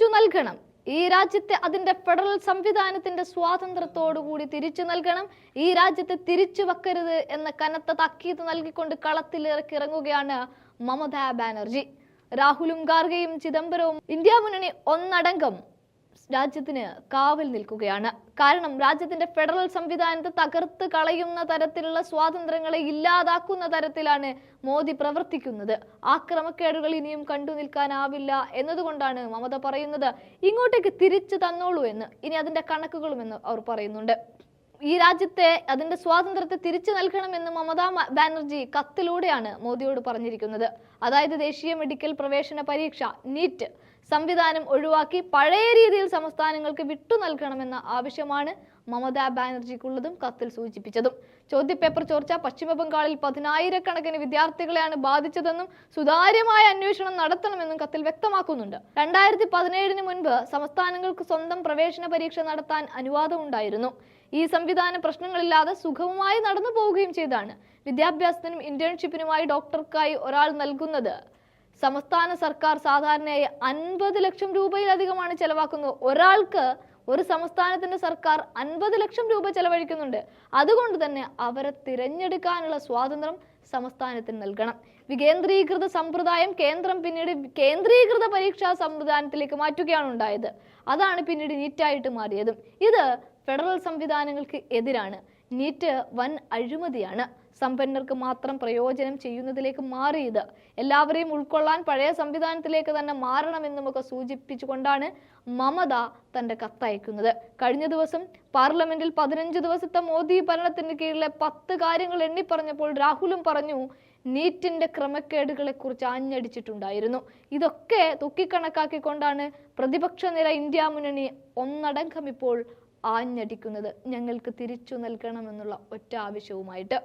തിരിച്ചു നൽകണം. ഈ രാജ്യത്തെ അതിന്റെ ഫെഡറൽ സംവിധാനത്തിന്റെ സ്വാതന്ത്ര്യത്തോടുകൂടി തിരിച്ചു നൽകണം. ഈ രാജ്യത്തെ തിരിച്ചു വെക്കരുത് എന്ന കനത്ത താക്കീത് നൽകിക്കൊണ്ട് കളത്തിലിറക്കി ഇറങ്ങുകയാണ് മമതാ ബാനർജി. രാഹുലും ഗാർഗയും ചിദംബരവും ഇന്ത്യ മുന്നണി ഒന്നടങ്കം രാജ്യത്തിന് കാവൽ നിൽക്കുകയാണ്. കാരണം രാജ്യത്തിന്റെ ഫെഡറൽ സംവിധാനത്തെ തകർത്ത് കളയുന്ന തരത്തിലുള്ള സ്വാതന്ത്ര്യങ്ങളെ ഇല്ലാതാക്കുന്ന തരത്തിലാണ് മോദി പ്രവർത്തിക്കുന്നത്. ആക്രമക്കേടുകൾ ഇനിയും കണ്ടു നിൽക്കാനാവില്ല എന്നതുകൊണ്ടാണ് മമത പറയുന്നത്. ഇങ്ങോട്ടേക്ക് തിരിച്ചു തന്നോളൂ എന്ന്. ഇനി അതിന്റെ കണക്കുകളും എന്ന് അവർ പറയുന്നുണ്ട്. ഈ രാജ്യത്തെ അതിന്റെ സ്വാതന്ത്ര്യത്തെ തിരിച്ചു നൽകണമെന്ന് മമതാ ബാനർജി കത്തിലൂടെയാണ് മോദിയോട് പറഞ്ഞിരിക്കുന്നത്. അതായത് ദേശീയ മെഡിക്കൽ പ്രവേശന പരീക്ഷ നീറ്റ്. സംവിധാനം ഒഴിവാക്കി പഴയ രീതിയിൽ സംസ്ഥാനങ്ങൾക്ക് വിട്ടു നൽകണമെന്ന ആവശ്യമാണ് മമതാ ബാനർജിക്കുള്ളതും കത്തിൽ സൂചിപ്പിച്ചതും. ചോദ്യപേപ്പർ ചോർച്ച പശ്ചിമബംഗാളിൽ പതിനായിരക്കണക്കിന് വിദ്യാർത്ഥികളെയാണ് ബാധിച്ചതെന്നും സുതാര്യമായ അന്വേഷണം നടത്തണമെന്നും കത്തിൽ വ്യക്തമാക്കുന്നുണ്ട്. രണ്ടായിരത്തി പതിനേഴിന് മുൻപ് സംസ്ഥാനങ്ങൾക്ക് സ്വന്തം പ്രവേശന പരീക്ഷ നടത്താൻ അനുവാദമുണ്ടായിരുന്നു ഈ സംവിധാന പ്രശ്നങ്ങളില്ലാതെ സുഗമമായി നടന്നു പോവുകയും ചെയ്താണ്. വിദ്യാഭ്യാസത്തിനും ഇന്റേൺഷിപ്പിനുമായി ഡോക്ടർക്കായി ഒരാൾ നൽകുന്നത് സംസ്ഥാന സർക്കാർ സാധാരണയായി അൻപത് ലക്ഷം രൂപയിലധികമാണ് ചെലവാക്കുന്നത്. ഒരാൾക്ക് ഒരു സംസ്ഥാനത്തിന്റെ സർക്കാർ അൻപത് ലക്ഷം രൂപ ചെലവഴിക്കുന്നുണ്ട്. അതുകൊണ്ട് തന്നെ അവരെ തിരഞ്ഞെടുക്കാനുള്ള സ്വാതന്ത്ര്യം സംസ്ഥാനത്തിന് നൽകണം. വികേന്ദ്രീകൃത സമ്പ്രദായം കേന്ദ്രം പിന്നീട് കേന്ദ്രീകൃത പരീക്ഷാ സംവിധാനത്തിലേക്ക് മാറ്റുകയാണ് ഉണ്ടായത്. അതാണ് പിന്നീട് നീറ്റായിട്ട് മാറിയതും. ഇത് ഫെഡറൽ സംവിധാനങ്ങൾക്ക് എതിരാണ്. നീറ്റ് വൻ അഴിമതിയാണ്. സമ്പന്നർക്ക് മാത്രം പ്രയോജനം ചെയ്യുന്നതിലേക്ക് മാറിയത്. എല്ലാവരെയും ഉൾക്കൊള്ളാൻ പഴയ സംവിധാനത്തിലേക്ക് തന്നെ മാറണമെന്നുമൊക്കെ സൂചിപ്പിച്ചുകൊണ്ടാണ് മമത തന്റെ കത്തയക്കുന്നത് കഴിഞ്ഞ ദിവസം പാർലമെന്റിൽ പതിനഞ്ച് ദിവസത്തെ മോദി ഭരണത്തിന് കീഴിലെ പത്ത് കാര്യങ്ങൾ എണ്ണിപ്പറഞ്ഞപ്പോൾ രാഹുലും പറഞ്ഞു നീറ്റിന്റെ ക്രമക്കേടുകളെ കുറിച്ച് ആഞ്ഞടിച്ചിട്ടുണ്ടായിരുന്നു. ഇതൊക്കെ തുക്കിക്കണക്കാക്കിക്കൊണ്ടാണ് പ്രതിപക്ഷ നിര ഇന്ത്യ മുന്നണി ഒന്നടങ്കം ഇപ്പോൾ ആഞ്ഞടിക്കുന്നത് ഞങ്ങൾക്ക് തിരിച്ചു നൽകണമെന്നുള്ള ഒറ്റ ആവശ്യവുമായിട്ട്